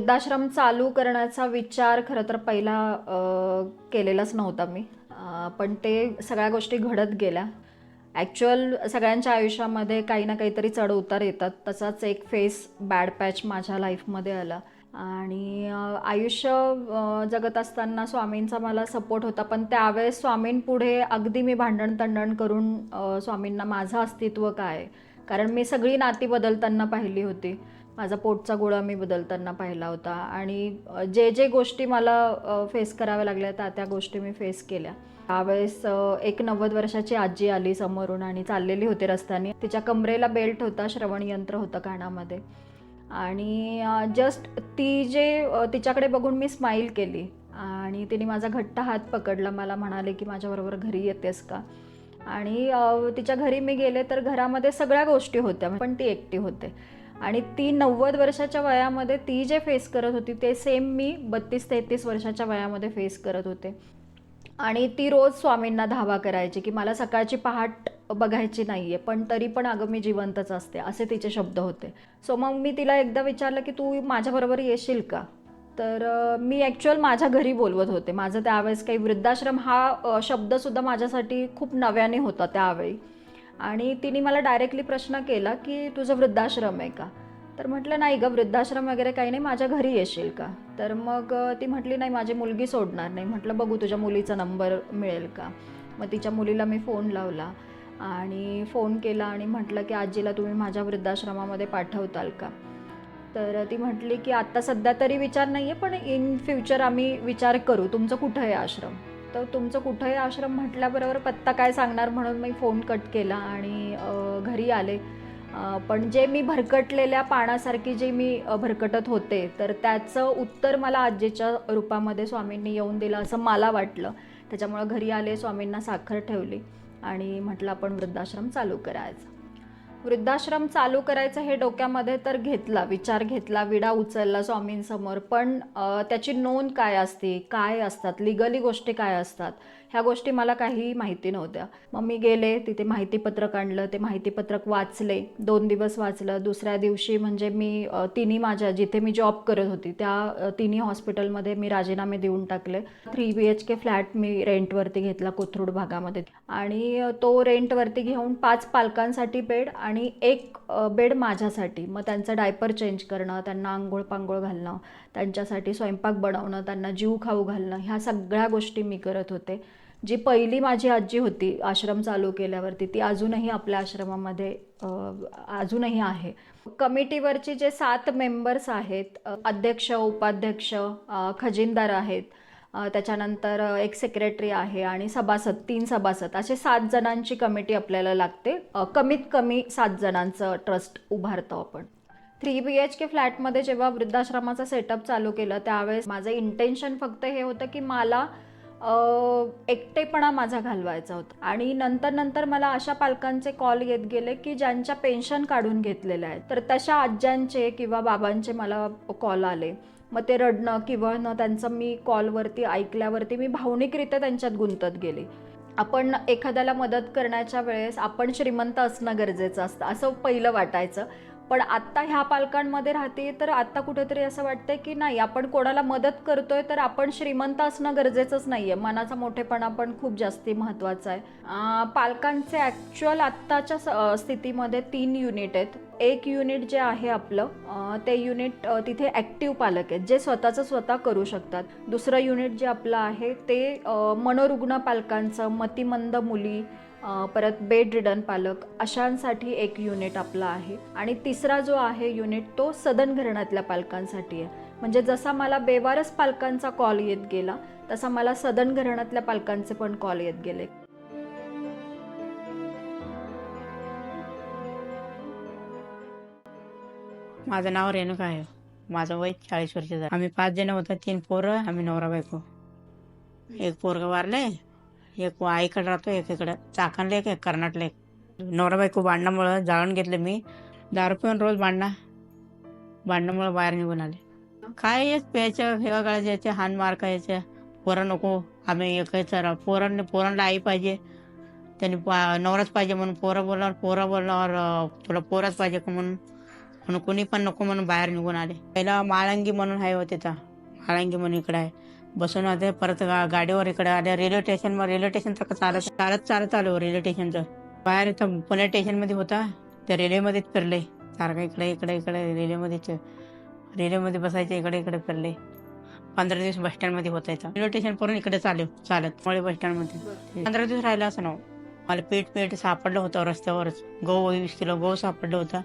वृद्धाश्रम चालू करण्याचा विचार खरं तर पहिला केलेलाच नव्हता मी. पण ते सगळ्या गोष्टी घडत गेल्या. ॲक्च्युअल सगळ्यांच्या आयुष्यामध्ये काही ना काहीतरी चढ उतार येतात. तसाच एक फेस बॅड पॅच माझ्या लाईफमध्ये आला. आणि आयुष्य जगत असताना स्वामींचा मला सपोर्ट होता. पण त्यावेळेस स्वामींपुढे अगदी मी भांडण तंडण करून स्वामींना माझं अस्तित्व काय? कारण मी सगळी नाती बदलताना पाहिली होती. माझा पोटचा गोळा मी बदलताना पाहिला होता. आणि जे जे गोष्टी मला फेस कराव्या लागल्या त्या त्या गोष्टी मी फेस केल्या. त्यावेळेस एक नव्वद वर्षाची आजी आली समोरून आणि चाललेली होती रस्त्याने. तिच्या कमरेला बेल्ट होता श्रवण यंत्र होतं कानामध्ये. आणि जस्ट ती जे तिच्याकडे बघून मी स्माईल केली. आणि तिने माझा घट्ट हात पकडला. मला म्हणाले की माझ्याबरोबर घरी येतेस का? आणि तिच्या घरी मी गेले तर घरामध्ये सगळ्या गोष्टी होत्या. पण ती एकटी होते. आणि ती नव्वद वर्षाच्या वयामध्ये ती जे फेस करत होती ते सेम मी बत्तीस तेहतीस वर्षाच्या वयामध्ये फेस करत होते. आणि ती रोज स्वामींना धावा करायची की मला सकाळची पहाट बघायची नाही आहे पण तरी पण अगं मी जिवंतच असते असे तिचे शब्द होते. सो मग मी तिला एकदा विचारलं की तू माझ्याबरोबर येशील का? तर मी ॲक्च्युअल माझ्या घरी बोलवत होते. माझं त्यावेळेस काही वृद्धाश्रम हा शब्दसुद्धा माझ्यासाठी खूप नव्याने होता त्यावेळी. आणि तिने मला डायरेक्टली प्रश्न केला की तुझं वृद्धाश्रम आहे का? तर म्हटलं नाही ग वृद्धाश्रम वगैरे काही नाही माझ्या घरी येशील का? तर मग ती म्हटली नाही माझी मुलगी सोडणार नाही. म्हटलं बघू तुझ्या मुलीचा नंबर मिळेल का? मग तिच्या मुलीला मी फोन लावला आणि फोन केला आणि म्हटलं की आजीला तुम्ही माझ्या वृद्धाश्रमामध्ये पाठवताल का? तर ती म्हटली की आत्ता सध्या तरी विचार नाही आहे पण इन फ्युचर आम्ही विचार करू. तुमचं कुठं आहे आश्रम? तर तुमचं कुठंही आश्रम म्हटल्याबरोबर पत्ता काय सांगणार म्हणून मी फोन कट केला आणि घरी आले. पण जे मी भरकटलेल्या पाण्यासारखी जे मी भरकटत होते तर त्याचं उत्तर मला आजीच्या रूपामध्ये स्वामींनी येऊन दिलं असं मला वाटलं. त्याच्यामुळं घरी आले स्वामींना साखर ठेवली आणि म्हटलं आपण वृद्धाश्रम चालू करायचं. वृद्धाश्रम चालू करायचं हे डोक्यामध्ये तर घेतला विचार घेतला विडा उचलला स्वामींसमोर. पण त्याची नोंद काय असते? काय असतात? लिगली गोष्टी काय असतात? ह्या गोष्टी मला काही माहिती नव्हत्या. मग मी गेले तिथे माहितीपत्रक आणलं ते माहितीपत्रक वाचले. दोन दिवस वाचलं. दुसऱ्या दिवशी म्हणजे मी तिन्ही माझ्या जिथे मी जॉब करत होती त्या तिन्ही हॉस्पिटलमध्ये मी राजीनामे देऊन टाकले. Three B H K flat मी रेंटवरती घेतला कोथरूड भागामध्ये. आणि तो रेंटवरती घेऊन पाच पालकांसाठी बेड आणि एक बेड माझ्यासाठी. मग त्यांचं डायपर चेंज करणं त्यांना आंघोळ पांघोळ घालणं त्यांच्यासाठी स्वयंपाक बनवणं त्यांना जीव खाऊ घालणं ह्या सगळ्या गोष्टी मी करत होते. जी पहिली माझी आजी होती आश्रम चालू केल्यावरती ती अजूनही आपल्या आश्रमामध्ये अजूनही आहे. कमिटीवरचे जे सात मेंबर्स आहेत अध्यक्ष उपाध्यक्ष खजिनदार आहेत त्याच्यानंतर एक सेक्रेटरी आहे आणि सभासद तीन सभासद असे सात जणांची कमिटी आपल्याला लागते. कमीत कमी सात जणांचं ट्रस्ट उभारतो आपण. थ्री बी एच के फ्लॅटमध्ये जेव्हा वृद्धाश्रमाचा सेटअप चालू केलं त्यावेळेस माझं इंटेन्शन फक्त हे होतं की मला एकटेपणा माझा घालवायचा होता. आणि नंतर नंतर मला अशा पालकांचे कॉल येत गेले की ज्यांच्या पेन्शन काढून घेतलेल्या आहेत. तर तशा आज्यांचे किंवा बाबांचे मला कॉल आले. मग ते रडणं किंवा न त्यांचं मी कॉलवरती ऐकल्यावरती मी भावनिकरित्या त्यांच्यात गुंतत गेले. आपण एखाद्याला मदत करण्याच्या वेळेस आपण श्रीमंत असणं गरजेचं असतं. असं पहिलं वाटायचं. पण आत्ता ह्या पालकांमध्ये राहते तर आत्ता कुठेतरी असं वाटतंय की नाही आपण कोणाला मदत करतोय तर आपण श्रीमंत असणं गरजेचंच नाहीये. मनाचा मोठेपणा पण खूप जास्ती महत्त्वाचा आहे. पालकांचे ॲक्च्युअल आत्ताच्या स- स्थितीमध्ये तीन युनिट आहेत. एक युनिट जे आहे आपलं ते युनिट तिथे ॲक्टिव्ह पालक आहेत जे स्वतःचं स्वतः करू शकतात. दुसरं युनिट जे आपलं आहे ते मनोरुग्ण पालकांचं मतिमंद मुली परत बेड रिडन पालक अशांसाठी एक युनिट आपला आहे. आणि तिसरा जो आहे युनिट तो सदन घराण्यातल्या पालकांसाठी आहे. म्हणजे जसा मला बेवारस पालकांचा कॉल येत गेला तसा मला सदन घराण्यातल्या पालकांचे पण कॉल येत गेले. माझं नाव रेणुका आहे. माझं वय चाळीस वर्ष झालं. आम्ही पाच जण होतो. तीन पोरं आम्ही नवरा बायको. एक पोरगा वारलंय. एक आईकडे राहतो एक इकडं. चाकणले एक एक कर्नाटले एक नवराबाई खूप भांडणामुळं जाळून घेतलं मी. दारू पिऊन रोज भांडणा. भांडणामुळं बाहेर निघून आले. काय एक प्यायचं हेवा गळायचे हान मार खायचं. पोरं नको आम्ही एकायचं पोरांनी पोरांना आई पाहिजे. त्यांनी पा- नवराच पाहिजे म्हणून पोरं बोलणार पोरं बोलणार तुला पोरच पाहिजे का म्हणून? म्हणून कोणी पण नको म्हणून बाहेर निघून आले. पहिला माळंगी म्हणून आहे हो तर माळंगी म्हणून इकडे आहे. बसून होते परत गाडीवर इकडे आल्या रेल्वे स्टेशनवर रेल्वे स्टेशन तर चालत चालत चालत आलो रेल्वे स्टेशनचं बाहेर इथं पुणे स्टेशनमध्ये होता. त्या रेल्वेमध्येच फिरले. सारखं इकडे इकडे इकडे रेल्वेमध्येच रेल्वेमध्ये बसायचे इकडे इकडे फिरले. पंधरा दिवस बस स्टँडमध्ये होतायचा रेल्वे स्टेशन परून इकडे चालू चालत. मुळे बस स्टँडमध्ये पंधरा दिवस राहिला असं नाव. मला पीठ पीठ सापडलं होतं रस्त्यावरच. गहू वीस किलो गहू सापडलं होता.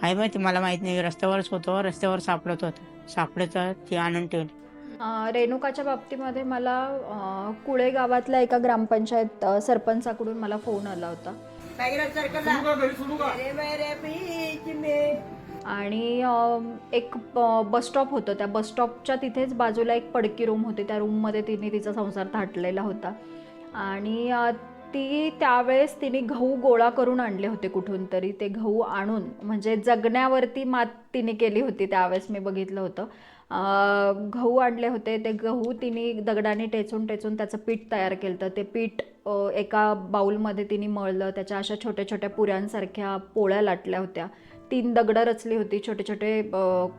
काय माहिती मला माहीत नाही. रस्त्यावरच होतं. रस्त्यावर सापडत होतं. सापडत ती आणून ठेवलं. रेणुकाच्या बाबतीमध्ये मला कुळे गावातल्या एका ग्रामपंचायत सरपंचाकडून मला फोन आला होता. आणि एक बसस्टॉप होतं. त्या बस स्टॉपच्या तिथेच बाजूला एक पडकी रूम होती. त्या रूममध्ये तिने तिचा संसार थाटलेला होता. आणि ती त्यावेळेस तिने गहू गोळा करून आणले होते कुठून तरी. ते गहू आणून म्हणजे जगण्यावरती मात तिने केली होती त्यावेळेस मी बघितलं होतं. गहू आणले होते. ते गहू तिने दगडाने टेचून टेचून त्याचं पीठ तयार केलं तर ते पीठ एका बाऊलमध्ये तिने मळलं. त्याच्या अशा छोट्या छोट्या पुऱ्यांसारख्या पोळ्या लाटल्या होत्या. तीन दगडं रचली होती. छोटे छोटे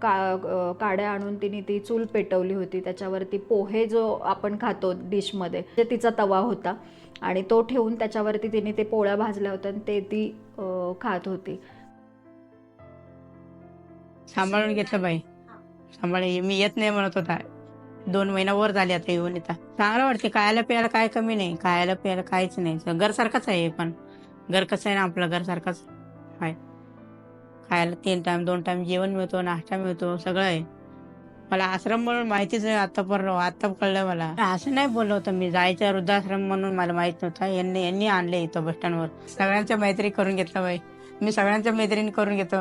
का काड्या आणून तिने ती चूल पेटवली होती. त्याच्यावरती पोहे जो आपण खातो डिशमध्ये ते तिचा तवा होता. आणि तो ठेवून त्याच्यावरती तिने ते पोळ्या भाजल्या होत्या आणि ते ती खात होती. सांभाळून घेतलं बाई. सांभाळ मी येत नाही म्हणत होता. दोन महिना वर झाले आता येऊन येता चांगलं वाटते खायला प्यायला काय कमी नाही. खायला प्यायला काहीच नाही. घर सारखाच आहे हे पण. घर कसं आहे ना आपलं घर सारखाच आहे. खायला तीन टाइम दोन टाइम जेवण मिळतो नाश्ता मिळतो सगळं आहे. मला आश्रम म्हणून माहितीच नाही आता पर आता कळलं मला. असं नाही बोललं होतं मी. जायचं वृद्धाश्रम म्हणून मला माहीत नव्हता. यांनी यांनी आणले इथं बस स्टँडवर सगळ्यांच्या मैत्री करून घेतलं बाई. मी सगळ्यांच्या मैत्रिणी करून घेतो.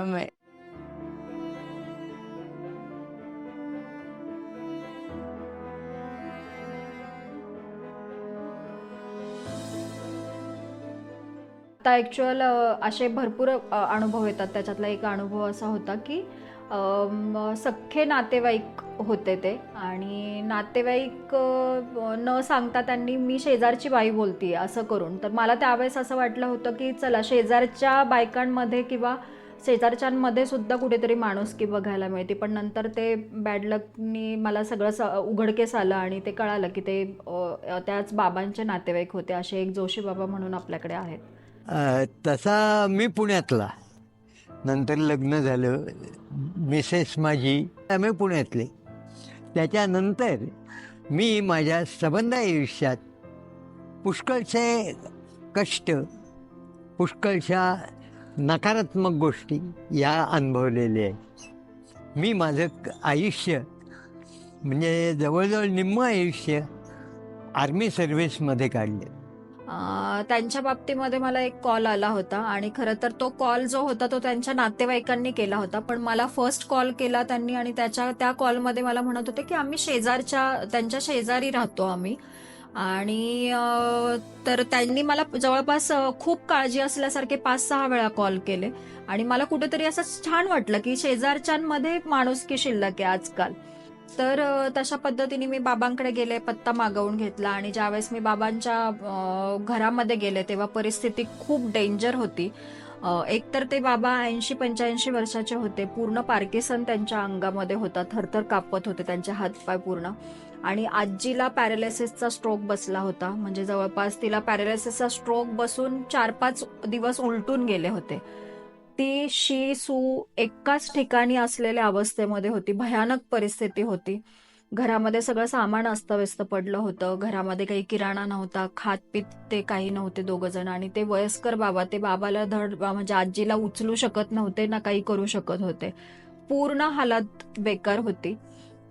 आता ॲक्च्युअल असे भरपूर अ, अनुभव येतात. त्याच्यातला एक अनुभव असा होता की सख्खे नातेवाईक होते ते. आणि नातेवाईक न सांगता त्यांनी मी शेजारची बाई बोलती असं करून. तर मला त्यावेळेस असं वाटलं होतं की चला शेजारच्या बायकांमध्ये किंवा शेजारच्यांमध्ये सुद्धा कुठेतरी माणुसकी बघायला मिळते. पण नंतर ते बॅड लकनी मला सगळं स उघडकेस आलं आणि ते कळालं की ते त्याच बाबांचे नातेवाईक होते असे एक जोशी बाबा म्हणून आपल्याकडे आहेत. तसा मी पुण्यातला. नंतर लग्न झालं. मिसेस माझी. आम्ही पुण्यातले. त्याच्यानंतर मी माझ्या सबंध आयुष्यात पुष्कळचे कष्ट पुष्कळशा नकारात्मक गोष्टी या अनुभवलेल्या आहेत. मी माझं क- आयुष्य म्हणजे जवळजवळ निम्म आयुष्य आर्मी सर्व्हिसमध्ये काढले. त्यांच्या बाबतीमध्ये मला एक कॉल आला होता आणि खरं तर तो कॉल जो होता तो त्यांच्या नातेवाईकांनी केला होता. पण मला फर्स्ट कॉल केला त्यांनी आणि त्याच्या त्या कॉलमध्ये मला म्हणत होते की आम्ही शेजारच्या त्यांच्या शेजारी राहतो आम्ही. आणि तर त्यांनी मला जवळपास खूप काळजी असल्यासारखे पाच सहा वेळा कॉल केले. आणि मला कुठेतरी असं छान वाटलं की शेजारच्यांमध्ये माणुसकी शिल्लक आहे आजकाल. तर तशा पद्धतीने मी बाबांकडे गेले पत्ता मागवून घेतला आणि ज्यावेळेस मी बाबांच्या घरामध्ये गेले तेव्हा परिस्थिती खूप डेंजर होती. एक एकतर ते बाबा ऐंशी पंच्याऐंशी वर्षाचे होते. पूर्ण पार्किसन त्यांच्या अंगामध्ये होता. थरथर कापत होते त्यांचे हातपाय पूर्ण. आणि आजीला पॅरालिसिसचा स्ट्रोक बसला होता. म्हणजे जवळपास तिला पॅरालिसिसचा स्ट्रोक बसून चार पाच दिवस उलटून गेले होते. ती शी सू एकाच ठिकाणी असलेल्या अवस्थेमध्ये होती. भयानक परिस्थिती होती. घरामध्ये सगळं सामान अस्तव्यस्त पडलं होतं. घरामध्ये काही किराणा नव्हता. खात पीत ते काही नव्हते दोघ जण आणि ते वयस्कर बाबा ते बाबाला धड म्हणजे आजीला उचलू शकत नव्हते ना काही करू शकत होते. पूर्ण हालात बेकार होती.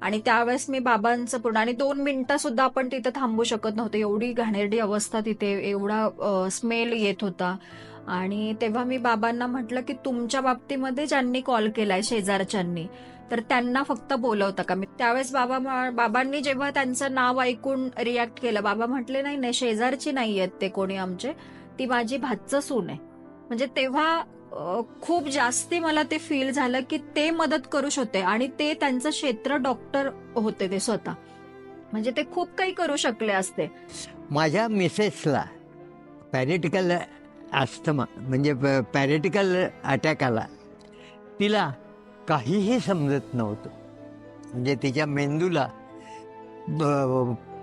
आणि त्यावेळेस मी बाबांचं पूर्ण आणि दोन मिनिटं सुद्धा आपण तिथे थांबू शकत नव्हते. एवढी घाणेरडी अवस्था तिथे एवढा स्मेल येत होता. आणि तेव्हा मी बाबांना म्हटलं की तुमच्या बाबतीमध्ये ज्यांनी कॉल केलाय शेजारच्यांनी तर त्यांना फक्त बोलवता का? मी त्यावेळेस बाबा बाबांनी जेव्हा त्यांचं नाव ऐकून रिॲक्ट केलं बाबा म्हटले नाही नाही शेजारची नाही आहेत ते कोणी आमचे. ती माझी भातचं सून आहे. म्हणजे तेव्हा खूप जास्ती मला ते फील झालं की ते मदत करू शकते आणि ते त्यांचं क्षेत्र डॉक्टर होते ते स्वतः. म्हणजे ते खूप काही करू शकले असते. माझ्या मिसेसला पॅरेटिकल अस्थमा म्हणजे पॅरेटिकल अटॅक आला. तिला काहीही समजत नव्हतं. म्हणजे तिच्या मेंदूला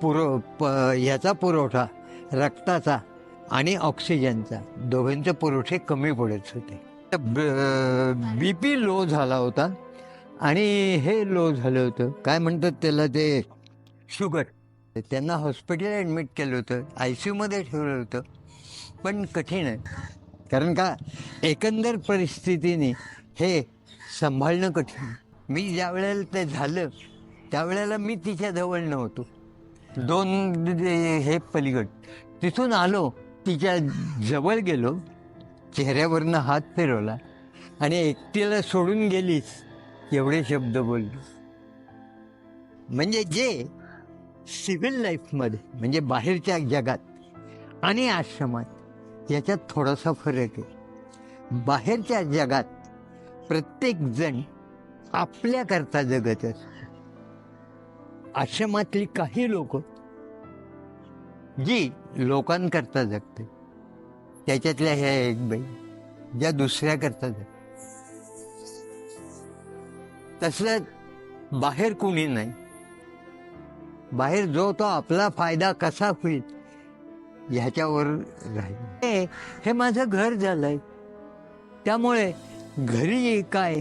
पुर प ह्याचा पुरवठा रक्ताचा आणि ऑक्सिजनचा. दोघांचे पुरवठे कमी पडत होते. बी पी लो झाला होता. आणि हे लो झालं होतं. काय म्हणतात त्याला ते? शुगर त्यांना हॉस्पिटल ॲडमिट केलं होतं. आय सी यूमध्ये ठेवलं होतं. पण कठीण आहे. कारण का? एकंदर परिस्थितीने हे सांभाळणं कठीण मी ज्या वेळेला ते झालं त्यावेळेला मी तिच्या जवळ नव्हतो. दोन जे- हे पलीकड. तिथून आलो. तिच्या जवळ गेलो चेहऱ्यावरनं हात फिरवला आणि एकटीला सोडून गेलीस एवढे शब्द बोललो. म्हणजे जे सिव्हिल लाईफमध्ये म्हणजे बाहेरच्या जगात आणि आश्रमात याच्यात थोडासा फरक आहे. बाहेरच्या जगात प्रत्येक जण आपल्याकरता जगत असतो आश्रमातली काही लोक जी लोकांकरता जगते. त्याच्यातल्या ह्या एक बाई ज्या दुसऱ्याकरता जगते. तसलं बाहेर कोणी नाही. बाहेर जो तो आपला फायदा कसा होईल ह्याच्यावर राहील. हे- हे माझं घर झालंय. त्यामुळे घरी काय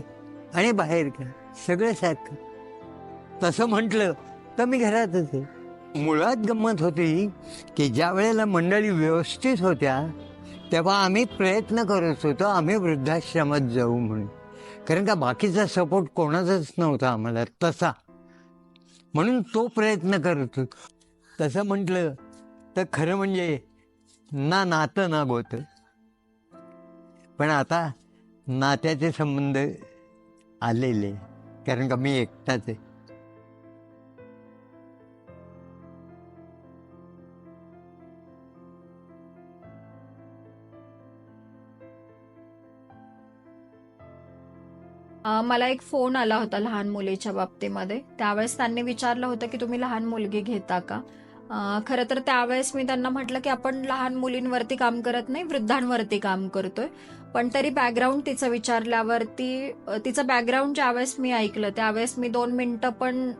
आणि बाहेर काय सगळं सारखं. तसं म्हटलं तर मी घरातच आहे. मुळात गंमत होती की ज्या वेळेला मंडळी व्यवस्थित होत्या तेव्हा आम्ही प्रयत्न करत होतो आम्ही वृद्धाश्रमात जाऊ म्हणून. कारण का बाकीचा सपोर्ट कोणाचाच नव्हता आम्हाला तसा. म्हणून तो प्रयत्न करत होतो. तसं म्हटलं तर खरं म्हणजे ना नातं ना गोत. पण आता नात्याचे संबंध आलेले. कारण का मी एकटाच आहे. मला एक फोन आला होता लहान मुलीच्या बाबतीमध्ये. त्यावेळेस त्यांनी विचारलं होतं की तुम्ही लहान मुलगी घेता का? खरं तर त्यावेळेस मी त्यांना म्हटलं की आपण लहान मुलींवरती काम करत नाही वृद्धांवरती काम करतोय. पण तरी बॅकग्राऊंड तिचं विचारल्यावरती तिचं बॅकग्राऊंड ज्यावेळेस मी ऐकलं त्यावेळेस मी दोन मिनटं पण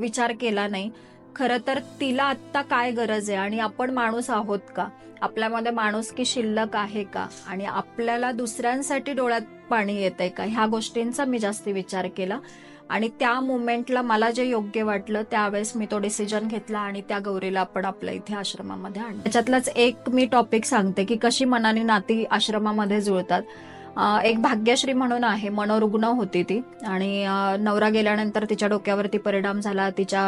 विचार केला नाही. खरं तर तिला आत्ता काय गरज आहे? आणि आपण माणूस आहोत का? आपल्यामध्ये माणूस की शिल्लक आहे का? आणि आपल्याला दुसऱ्यांसाठी डोळ्यात पाणी येत आहे का? ह्या गोष्टींचा मी जास्ती विचार केला. आणि त्या मुमेंटला मला जे योग्य वाटलं त्यावेळेस मी तो डिसिजन घेतला आणि त्या गौरीला आपण आपल्या इथे आश्रमामध्ये आणलं. त्याच्यातलाच एक मी टॉपिक सांगते की कशी मनाने नाती आश्रमामध्ये जुळतात. एक भाग्यश्री म्हणून आहे मनोरुग्ण होती ती. आणि नवरा गेल्यानंतर तिच्या डोक्यावरती परिणाम झाला. तिच्या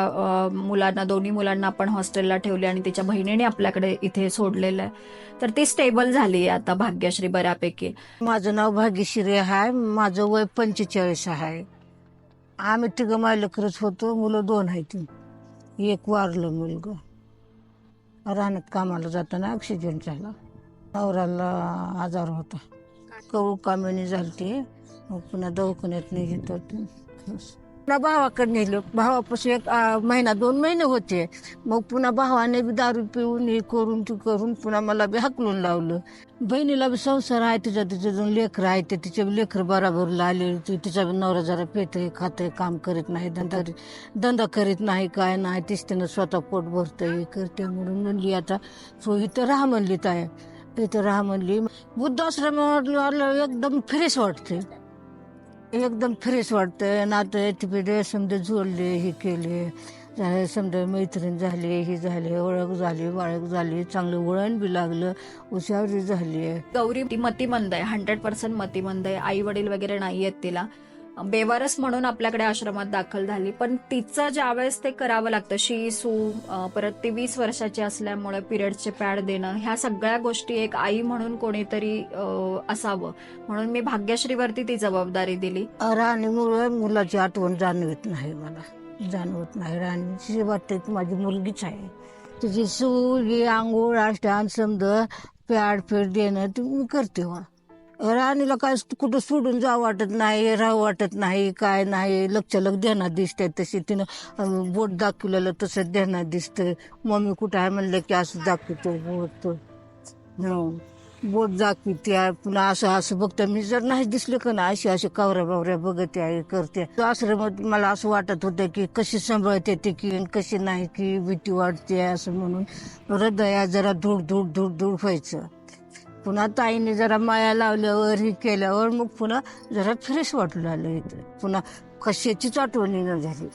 मुलांना दोन्ही मुलांना आपण हॉस्टेलला ठेवले आणि तिच्या बहिणीने आपल्याकडे इथे सोडलेलं आहे. तर ती स्टेबल झाली आहे आता भाग्यश्री बऱ्यापैकी. माझं नाव भाग्यश्री आहे. माझं वय पंचेचाळीस आहे. आम्ही तिघं मायलकरच होतो. मुलं दोन आहेत. एक वारलं मुलगा. राहण्यात कामाला जाताना ॲक्सिडेंट झाला. नवऱ्याला आजार होता. कवू कामिनी झालती. मग पुन्हा दवाखान्यात नाही घेत होते. पुन्हा भावाकडे नेलं. भावापासून एक आ, महिना दोन महिने होते. मग पुन्हा भावाने बी दारू पिऊन हे करून ते करून पुन्हा मला बी हाकलून लावलं. बहिणीला बी संसार आहे तिच्या तिचे दोन लेकरं आहेत. ते तिचे बी लेकरं बराबरला आले. ती तिचा बी नवरा जरा पेते खातंय काम करीत नाही धंदा धंदा करीत नाही काय नाही. तिच त्यानं स्वतः पोट भरते हे करते म्हणून म्हणली आता सो इथं राहा म्हणली ताय इथं राहा म्हणली बुद्धाश्रमावर एकदम फ्रेश वाटते एकदम फ्रेश वाटतं नातं तिकडे समजा जोडले हे केले झाले समजा मैत्रीण झाली हे झाले ओळख झाली बाळख झाली चांगलं वळण बी लागलं हुशारी झाली गौरी ती मतिमंद आहे हंड्रेड पर्सेंट मतिमंद आहे. आई वडील वगैरे नाही आहेत तिला. बेवारस म्हणून आपल्याकडे आश्रमात दाखल झाली. पण तिचं ज्यावेळेस ते करावं लागतं शी सू परत ती वीस वर्षाची असल्यामुळे पिरियडचे पॅड देणं ह्या सगळ्या गोष्टी एक आई म्हणून कोणीतरी असावं. म्हणून मी भाग्यश्रीवरती ती जबाबदारी दिली. राणीमुळे मुलाची आठवण जाणवत नाही मला. जाणवत नाही. राणीची वाटते माझी मुलगीच आहे. तिची सू ही आंघोळ आष्टान समज पॅड फेड देणं ती मी करते मला राणीला काय कुठं सोडून जावं वाटत नाही राहू वाटत नाही काय नाही. लक्ष लग ध्यानात दिसतंय तशी तिनं. बोट दाखवलेलं तसं ध्यानात दिसतं मम्मी कुठं आहे म्हणलं की असं दाखवतो बोट हो. बोट दाखविते आहे पुन्हा असं असं बघता. मी जर नाही दिसले का ना अशी अशी कावऱ्या बावऱ्या बघते आहे करते. आश्रमात मला असं वाटत होतं की कशी सांभाळते ते की आणि कशी नाही की भीती वाटते असं म्हणून. हृदया जरा धूड धूड धूड धूड व्हायचं. पुन्हा ताईने जरा माया लावल्यावर हे केल्यावर मग पुन्हा जरा फ्रेश वाटू लागलं इथं. पुन्हा कशाचीच आठवणी न झाली.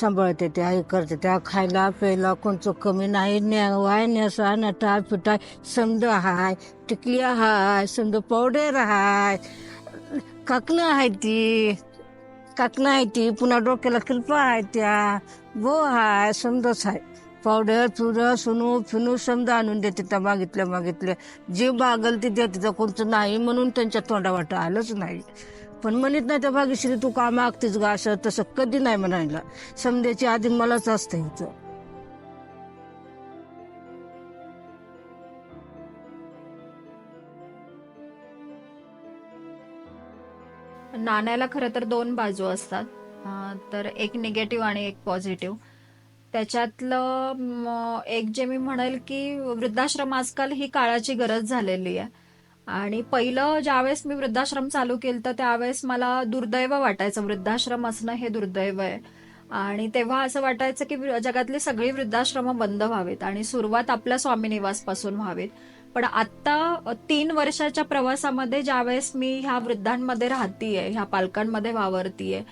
सांभाळते त्या हे करते त्या खायला प्यायला कोणचं कमी नाही. न्या न्यासा नटा पिटा समद हाय टिकल्या हाय समद पावडर हाय. काकणं आहे ती काकणं आहे ती पुन्हा डोक्याला किल्पा आहे त्या बो हाय समदच आहे पावडर चुरं सुनू फिनू समजा आणून देते त्या मागितल्या मागितल्या जे बागल ते देते त्या कोणतं नाही म्हणून त्यांच्या तोंडावाटा आलंच नाही. पण म्हणत नाही त्या भागीश्री तू का मागतेस गा असं तसं कधी नाही म्हणायला. समजायची आधी मलाच असतं इथं. नाण्याला खरं तर दोन बाजू असतात. तर एक निगेटिव्ह आणि एक पॉझिटिव्ह. त्याच्यातलं म, एक जे मी म्हणेल की वृद्धाश्रम आजकाल ही काळाची गरज झालेली आहे. आणि पहिलं ज्यावेळेस मी वृद्धाश्रम चालू केलं तर त्यावेळेस मला दुर्दैव वाटायचं. वृद्धाश्रम असणं हे दुर्दैव आहे. आणि तेव्हा असं वाटायचं की जगातली सगळी वृद्धाश्रम बंद व्हावीत आणि सुरुवात आपल्या स्वामी निवासपासून व्हावीत. पण आत्ता तीन वर्षाच्या प्रवासामध्ये ज्यावेळेस मी ह्या वृद्धांमध्ये राहतीये ह्या पालकांमध्ये वावरतीये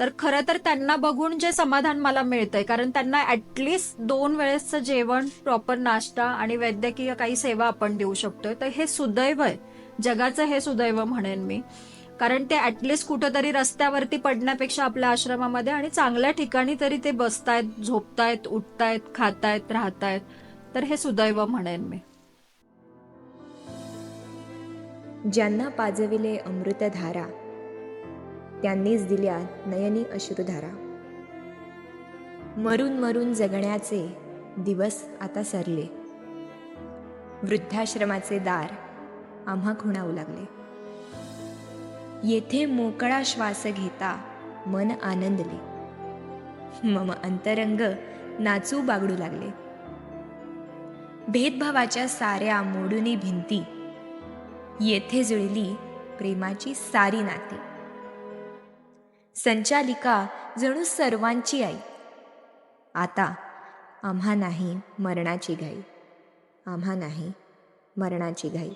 तर खरं तर त्यांना बघून जे समाधान मला मिळतंय कारण त्यांना ऍटलिस्ट दोन वेळेसचं जेवण प्रॉपर नाश्ता आणि वैद्यकीय काही सेवा आपण देऊ शकतोय. तर हे सुदैव आहे. जगाचं हे सुदैव म्हणेन मी. कारण ते ऍटलिस्ट कुठंतरी रस्त्यावरती पडण्यापेक्षा आपल्या आश्रमामध्ये आणि चांगल्या ठिकाणी तरी ते बसतायत झोपतायत उठतायत खातायत राहतायत. तर हे सुदैव म्हणेन मी. ज्यांना पाजविले अमृतधारा त्यांनीच दिल्या नयनी अश्रुधारा. मरून मरून जगण्याचे दिवस आता सरले. वृद्धाश्रमाचे दार आम्हा खुणावू लागले. येथे मोकळा श्वास घेता मन आनंदले. मम अंतरंग नाचू बागडू लागले. भेदभावाच्या साऱ्या मोडुनी भिंती. येथे जुळली प्रेमाची सारी नाती. संचालिका जणू सर्वांची आई. आता आम्हा नाही मरणाची घाई. आम्हा नाही मरणाची घाई.